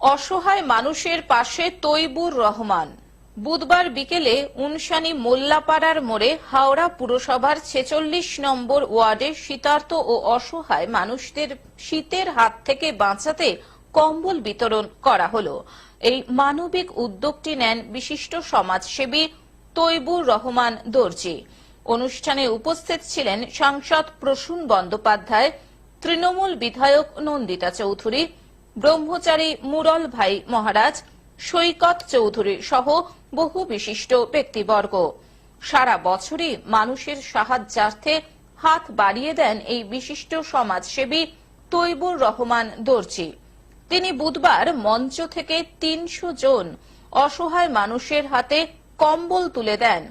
অসহায় মানুষের পাশে তৈবুর রহমান। বুধবার বিকেলে উনসানি মোল্লাপাড়ার মোড়ে হাওড়া পুরসভার ছেচল্লিশ নম্বর ওয়ার্ডে শীতার্থ ও অসহায় মানুষদের শীতের হাত থেকে বাঁচাতে কম্বল বিতরণ করা হলো। এই মানবিক উদ্যোগটি নেন বিশিষ্ট সমাজসেবী তৈবুর রহমান দর্জি। অনুষ্ঠানে উপস্থিত ছিলেন সাংসদ প্রসূন বন্দ্যোপাধ্যায়, তৃণমূল বিধায়ক নন্দিতা চৌধুরী ব্রহ্মচারী মুরল ভাই মহারাজ, সৈকত চৌধুরী সহ বহু বিশিষ্ট ব্যক্তিবর্গ। সারা বছরই মানুষের সাহায্যার্থে হাত বাড়িয়ে দেন এই বিশিষ্ট সমাজসেবী তৈবুর রহমান দর্জি। তিনি বুধবার মঞ্চ থেকে তিনশো জন অসহায় মানুষের হাতে কম্বল তুলে দেন।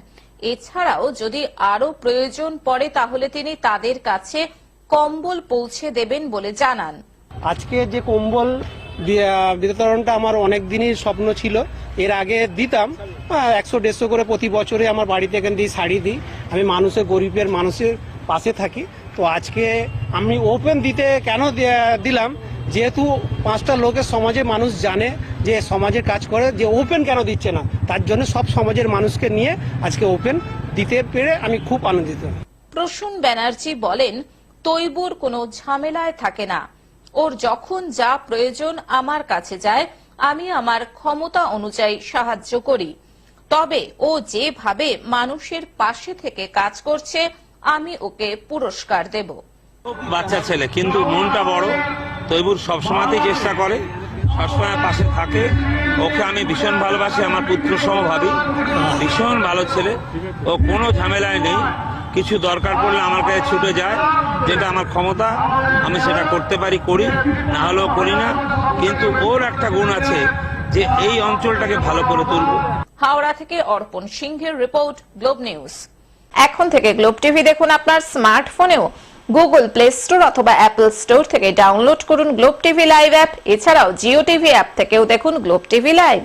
এছাড়াও যদি আরও প্রয়োজন পড়ে তাহলে তিনি তাদের কাছে কম্বল পৌঁছে দেবেন বলে জানান। আজকে যে কম্বল বিতরণটা আমার অনেক দিনই স্বপ্ন ছিল, এর আগে দিতাম একশো দেড়শো করে প্রতি বছরে আমার বাড়িতে এখান দিয়ে শাড়ি দিই। আমি মানুষের, গরিবের মানুষের পাশে থাকি। তো আজকে আমি ওপেন দিতে কেন দিলাম? যেহেতু পাঁচটা লোকের সমাজে মানুষ জানে যে সমাজের কাজ করে, যে ওপেন কেন দিচ্ছে না? তার জন্য সব সমাজের মানুষকে নিয়ে আজকে ওপেন দিতে পেরে আমি খুব আনন্দিত। প্রসূন ব্যানার্জি বলেন, তৈবুর কোনো ঝামেলায় থাকে না। ওর যখন যা প্রয়োজন আমার কাছে যায়, আমি আমার ক্ষমতা অনুযায়ী সাহায্য করি। তবে ও যেভাবে মানুষের পাশে থেকে কাজ করছে, আমি ওকে পুরস্কার দেব। বাচ্চা ছেলে, কিন্তু মনটা বড়। তৈবুর সবসময়তেই চেষ্টা করে, সবসময় পাশে থাকে। ওকে আমি ভীষণ ভালোবাসি, আমার পুত্র সম ভাবি। ভীষণ ভালো ছেলে। ও কোনো ঝামেলায় নেই। কিছু দরকার পড়লে আমার কাছে ছুটে যায়, যেটা আমার ক্ষমতা, আমি সেটা করতে পারি, করি না হলেও করি না। কিন্তু ওর একটা গুণ আছে যে এই অঞ্চলটাকে ভালো করে তুলবো। হাওড়া থেকে অর্পণ সিংহের রিপোর্ট, গ্লোব নিউজ। এখন থেকে গ্লোব টিভি দেখুন আপনার স্মার্টফোনেও। গুগল প্লে স্টোর অথবা অ্যাপল স্টোর থেকে ডাউনলোড করুন গ্লোব টিভি লাইভ অ্যাপ। এছাড়াও জিও টিভি অ্যাপ থেকেও দেখুন গ্লোব টিভি লাইভ।